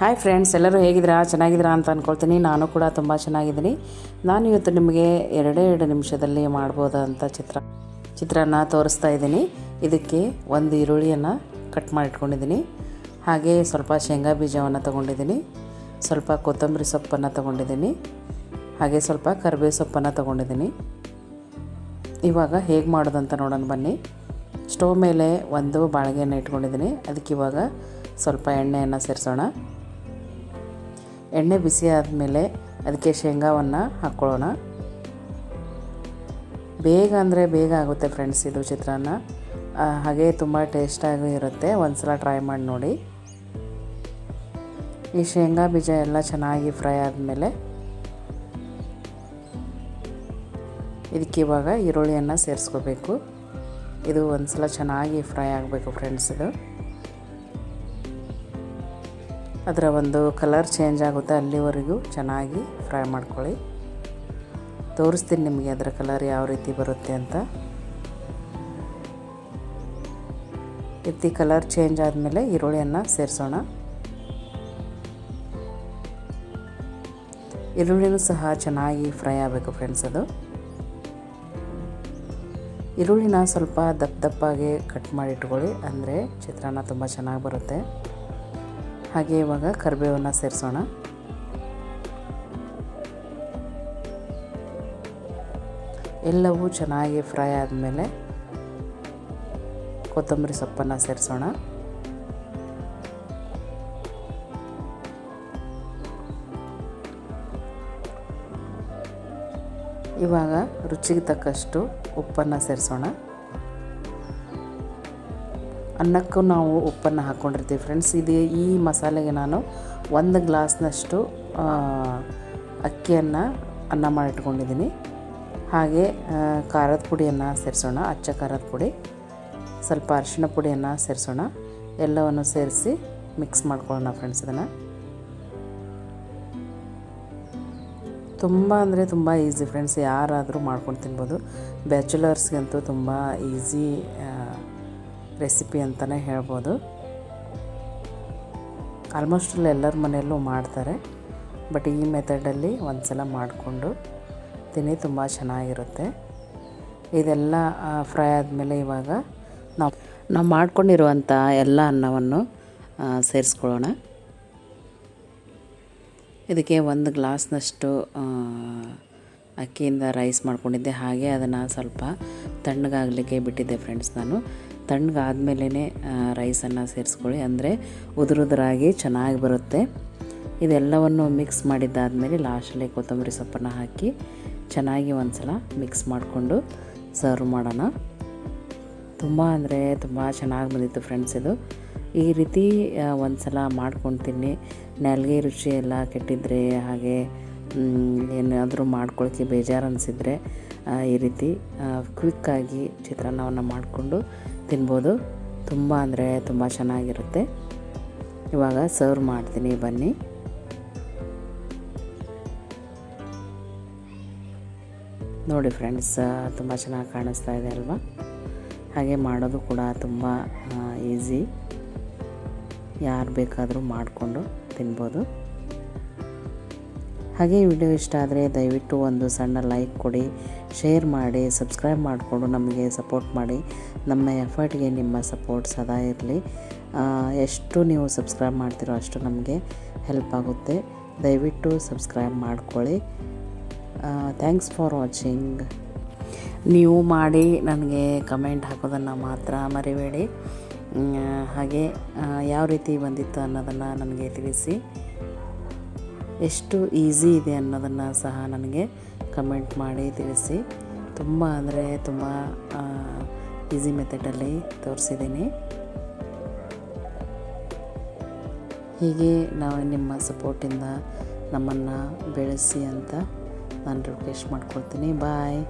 Hi friends ಎಲ್ಲರೂ ಹೇಗಿದ್ದೀರಾ? ಚೆನ್ನಾಗಿದ್ದೀರಾ ಅಂತ ಅಂದ್ಕೊಳ್ತೀನಿ ನಾನು ಕೂಡ ತುಂಬ ಚೆನ್ನಾಗಿದ್ದೀನಿ. ನಾನು ಇವತ್ತು ನಿಮಗೆ ಎರಡೇ ಎರಡು ನಿಮಿಷದಲ್ಲಿ ಮಾಡ್ಬೋದಂಥ ಚಿತ್ರ, ಚಿತ್ರಾನ್ನ ತೋರಿಸ್ತಾ ಇದ್ದೀನಿ. ಇದಕ್ಕೆ ಒಂದು ಈರುಳ್ಳಿಯನ್ನು ಕಟ್ ಮಾಡಿಟ್ಕೊಂಡಿದ್ದೀನಿ. ಹಾಗೆ ಸ್ವಲ್ಪ ಶೇಂಗಾ ಬೀಜವನ್ನು ತೊಗೊಂಡಿದ್ದೀನಿ. ಸ್ವಲ್ಪ ಕೊತ್ತಂಬರಿ ಸೊಪ್ಪನ್ನು ತೊಗೊಂಡಿದ್ದೀನಿ. ಹಾಗೆ ಸ್ವಲ್ಪ ಕರಿಬೇವು ಸೊಪ್ಪನ್ನು ತೊಗೊಂಡಿದ್ದೀನಿ. ಇವಾಗ ಹೇಗೆ ಮಾಡೋದಂತ ನೋಡೋಣ ಬನ್ನಿ. ಸ್ಟವ್ ಮೇಲೆ ಒಂದು ಬಾಳಿಗೆಯನ್ನು ಇಟ್ಕೊಂಡಿದ್ದೀನಿ. ಅದಕ್ಕೆ ಇವಾಗ ಸ್ವಲ್ಪ ಎಣ್ಣೆಯನ್ನು ಸೇರಿಸೋಣ. ಎಣ್ಣೆ ಬಿಸಿ ಆದಮೇಲೆ ಅದಕ್ಕೆ ಶೇಂಗಾವನ್ನು ಹಾಕ್ಕೊಳ್ಳೋಣ. ಬೇಗ ಅಂದರೆ ಬೇಗ ಆಗುತ್ತೆ ಫ್ರೆಂಡ್ಸ್ ಇದು ಚಿತ್ರಾನ್ನ. ಹಾಗೆ ತುಂಬ ಟೇಸ್ಟಾಗೂ ಇರುತ್ತೆ. ಒಂದು ಸಲ ಟ್ರೈ ಮಾಡಿ ನೋಡಿ. ಈ ಶೇಂಗಾ ಬೀಜ ಎಲ್ಲ ಚೆನ್ನಾಗಿ ಫ್ರೈ ಆದಮೇಲೆ ಇದಕ್ಕೆ ಇವಾಗ ಈರುಳ್ಳಿಯನ್ನು ಸೇರಿಸ್ಕೋಬೇಕು. ಇದು ಒಂದು ಸಲ ಚೆನ್ನಾಗಿ ಫ್ರೈ ಆಗಬೇಕು ಫ್ರೆಂಡ್ಸ್ ಇದು. ಅದರ ಒಂದು ಕಲರ್ ಚೇಂಜ್ ಆಗುತ್ತೆ ಅಲ್ಲಿವರೆಗೂ. ಚೆನ್ನಾಗಿ ಫ್ರೈ ಮಾಡ್ಕೊಳ್ಳಿ. ತೋರಿಸ್ತೀನಿ ನಿಮಗೆ ಅದರ ಕಲರ್ ಯಾವ ರೀತಿ ಬರುತ್ತೆ ಅಂತ. ಎತ್ತಿ ಕಲರ್ ಚೇಂಜ್ ಆದಮೇಲೆ ಈರುಳ್ಳಿಯನ್ನು ಸೇರಿಸೋಣ. ಈರುಳ್ಳಿನೂ ಸಹ ಚೆನ್ನಾಗಿ ಫ್ರೈ ಆಗಬೇಕು ಫ್ರೆಂಡ್ಸ್ ಅದು. ಈರುಳ್ಳಿನ ಸ್ವಲ್ಪ ದಪ್ಪ ದಪ್ಪಾಗಿ ಕಟ್ ಮಾಡಿ ಇಟ್ಕೊಳ್ಳಿ. ಅಂದರೆ ಚಿತ್ರಾನ್ನ ತುಂಬ ಚೆನ್ನಾಗಿ ಬರುತ್ತೆ. ಹಾಗೆ ಇವಾಗ ಕರಿಬೇವನ್ನು ಸೇರಿಸೋಣ. ಎಲ್ಲವೂ ಚೆನ್ನಾಗಿ ಫ್ರೈ ಆದಮೇಲೆ ಕೊತ್ತಂಬರಿ ಸೊಪ್ಪನ್ನು ಸೇರಿಸೋಣ. ಇವಾಗ ರುಚಿಗೆ ತಕ್ಕಷ್ಟು ಉಪ್ಪನ್ನು ಸೇರಿಸೋಣ. ಅನ್ನಕ್ಕೂ ನಾವು ಉಪ್ಪನ್ನು ಹಾಕ್ಕೊಂಡಿರ್ತೀವಿ ಫ್ರೆಂಡ್ಸ್. ಇದು ಈ ಮಸಾಲೆಗೆ ನಾನು ಒಂದು ಗ್ಲಾಸ್ನಷ್ಟು ಅಕ್ಕಿಯನ್ನು ಅನ್ನ ಮಾಡಿಟ್ಕೊಂಡಿದ್ದೀನಿ. ಹಾಗೆ ಖಾರದ ಪುಡಿಯನ್ನು ಸೇರಿಸೋಣ. ಅಚ್ಚ ಖಾರದ ಪುಡಿ, ಸ್ವಲ್ಪ ಅರಿಶಿಣ ಪುಡಿಯನ್ನು ಸೇರಿಸೋಣ. ಎಲ್ಲವನ್ನು ಸೇರಿಸಿ ಮಿಕ್ಸ್ ಮಾಡ್ಕೊಳ್ಳೋಣ ಫ್ರೆಂಡ್ಸ್ ಇದನ್ನು. ತುಂಬ ಅಂದರೆ ತುಂಬ ಈಸಿ ಫ್ರೆಂಡ್ಸ್, ಯಾರಾದರೂ ಮಾಡ್ಕೊಂಡು ತಿನ್ಬೋದು. ಬ್ಯಾಚುಲರ್ಸ್ಗಂತೂ ತುಂಬ ಈಸಿ ರೆಸಿಪಿ ಅಂತಲೇ ಹೇಳ್ಬೋದು. ಆಲ್ಮೋಸ್ಟ್ ಎಲ್ಲರ ಮನೆಯಲ್ಲೂ ಮಾಡ್ತಾರೆ. ಬಟ್ ಈ ಮೆಥಡಲ್ಲಿ ಒಂದು ಸಲ ಮಾಡಿಕೊಂಡು ತಿನ್ನಿ, ತುಂಬ ಚೆನ್ನಾಗಿರುತ್ತೆ. ಇದೆಲ್ಲ ಫ್ರೈ ಆದಮೇಲೆ ಇವಾಗ ನಾವು ನಾವು ಮಾಡ್ಕೊಂಡಿರುವಂಥ ಎಲ್ಲ ಅನ್ನವನ್ನು ಸೇರಿಸ್ಕೊಳ್ಳೋಣ. ಇದಕ್ಕೆ ಒಂದು ಗ್ಲಾಸ್ನಷ್ಟು ಅಕ್ಕಿಯಿಂದ ರೈಸ್ ಮಾಡ್ಕೊಂಡಿದ್ದೆ. ಹಾಗೆ ಅದನ್ನು ಸ್ವಲ್ಪ ತಣ್ಣಗಾಗಲಿಕ್ಕೆ ಬಿಟ್ಟಿದ್ದೆ, ಫ್ರೆಂಡ್ಸ್, ನಾನು. ತಣ್ಣಗಾದ್ಮೇಲೆ ರೈಸನ್ನು ಸೇರಿಸ್ಕೊಳ್ಳಿ. ಅಂದರೆ ಉದುರುದುರಾಗಿ ಚೆನ್ನಾಗಿ ಬರುತ್ತೆ. ಇದೆಲ್ಲವನ್ನು ಮಿಕ್ಸ್ ಮಾಡಿದ್ದಾದಮೇಲೆ ಲಾಸ್ಟಲ್ಲಿ ಕೊತ್ತಂಬರಿ ಸೊಪ್ಪನ್ನು ಹಾಕಿ ಚೆನ್ನಾಗಿ ಒಂದು ಸಲ ಮಿಕ್ಸ್ ಮಾಡಿಕೊಂಡು ಸರ್ವ್ ಮಾಡೋಣ. ತುಂಬ ಅಂದರೆ ತುಂಬ ಚೆನ್ನಾಗಿ ಬಂದಿತ್ತು ಫ್ರೆಂಡ್ಸ್ ಇದು. ಈ ರೀತಿ ಒಂದು ಸಲ ಮಾಡ್ಕೊಂಡು ತಿನ್ನಿ. ನಾಲ್ಗೆ ರುಚಿ ಎಲ್ಲ ಕೆಟ್ಟಿದ್ರೆ ಹಾಗೆ ಏನಾದರೂ ಮಾಡ್ಕೊಳಕ್ಕೆ ಬೇಜಾರು ಅನಿಸಿದರೆ ಈ ರೀತಿ ಕ್ವಿಕ್ಕಾಗಿ ಚಿತ್ರಾನ್ನವನ್ನು ಮಾಡಿಕೊಂಡು ತಿನ್ಬೋದು. ತುಂಬ ಅಂದರೆ ತುಂಬ ಚೆನ್ನಾಗಿರುತ್ತೆ. ಇವಾಗ ಸರ್ವ್ ಮಾಡ್ತೀನಿ, ಬನ್ನಿ. ನೋಡಿ ಫ್ರೆಂಡ್ಸ್ ತುಂಬ ಚೆನ್ನಾಗಿ ಕಾಣಿಸ್ತಾ ಇದೆ ಅಲ್ವಾ? ಹಾಗೆ ಮಾಡೋದು ಕೂಡ ತುಂಬ ಈಸಿ ಯಾರು ಬೇಕಾದರೂ ಮಾಡಿಕೊಂಡು ತಿನ್ಬೋದು. ಹಾಗೆ ವಿಡಿಯೋ ಇಷ್ಟ ಆದರೆ ದಯವಿಟ್ಟು ಒಂದು ಸಣ್ಣ ಲೈಕ್ ಕೊಡಿ, ಶೇರ್ ಮಾಡಿ, ಸಬ್ಸ್ಕ್ರೈಬ್ ಮಾಡಿಕೊಂಡು ನಮಗೆ ಸಪೋರ್ಟ್ ಮಾಡಿ. ನಮ್ಮ ಎಫರ್ಟ್ಗೆ ನಿಮ್ಮ ಸಪೋರ್ಟ್ ಸದಾ ಇರಲಿ. ಎಷ್ಟು ನೀವು ಸಬ್ಸ್ಕ್ರೈಬ್ ಮಾಡ್ತೀರೋ ಅಷ್ಟು ನಮಗೆ ಹೆಲ್ಪ್ ಆಗುತ್ತೆ. ದಯವಿಟ್ಟು ಸಬ್ಸ್ಕ್ರೈಬ್ ಮಾಡ್ಕೊಳ್ಳಿ. Thanks for watching. ನೀವು ಮಾಡಿ ನನಗೆ ಕಮೆಂಟ್ ಹಾಕೋದನ್ನು ಮಾತ್ರ ಮರಿಬೇಡಿ. ಹಾಗೆ ಯಾವ ರೀತಿ ಬಂದಿತ್ತು ಅನ್ನೋದನ್ನು ನನಗೆ ತಿಳಿಸಿ. ಎಷ್ಟು ಈಸಿ ಇದೆ ಅನ್ನೋದನ್ನು ಸಹ ನನಗೆ ಕಮೆಂಟ್ ಮಾಡಿ ತಿಳಿಸಿ. ತುಂಬ ಅಂದರೆ ತುಂಬ ಈಸಿ ಮೆಥಡಲ್ಲಿ ತೋರಿಸಿದ್ದೀನಿ. ಹೀಗೆ ನಾವು ನಿಮ್ಮ ಸಪೋರ್ಟಿಂದ ನಮ್ಮನ್ನು ಬೆಳೆಸಿ ಅಂತ ನಾನು ರಿಕ್ವೆಸ್ಟ್ ಮಾಡ್ಕೊಳ್ತೀನಿ. ಬಾಯ್.